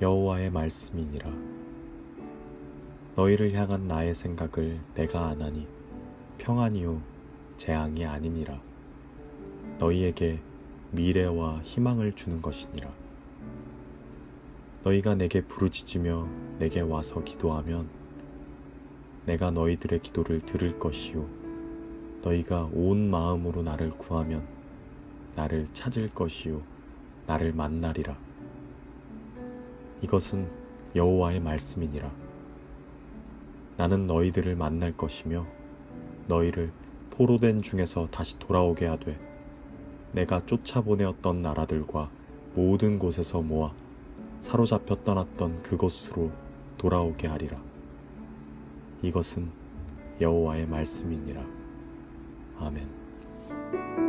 여호와의 말씀이니라. 너희를 향한 나의 생각을 내가 아나니 평안이요 재앙이 아니니라. 너희에게 미래와 희망을 주는 것이니라. 너희가 내게 부르짖으며 내게 와서 기도하면 내가 너희들의 기도를 들을 것이요 너희가 온 마음으로 나를 구하면 나를 찾을 것이요 나를 만나리라 이것은 여호와의 말씀이니라 나는 너희들을 만날 것이며 너희를 포로된 중에서 다시 돌아오게 하되 내가 쫓아보내었던 나라들과 모든 곳에서 모아 사로잡혀 떠났던 그곳으로 돌아오게 하리라. 이것은 여호와의 말씀이니라. 아멘.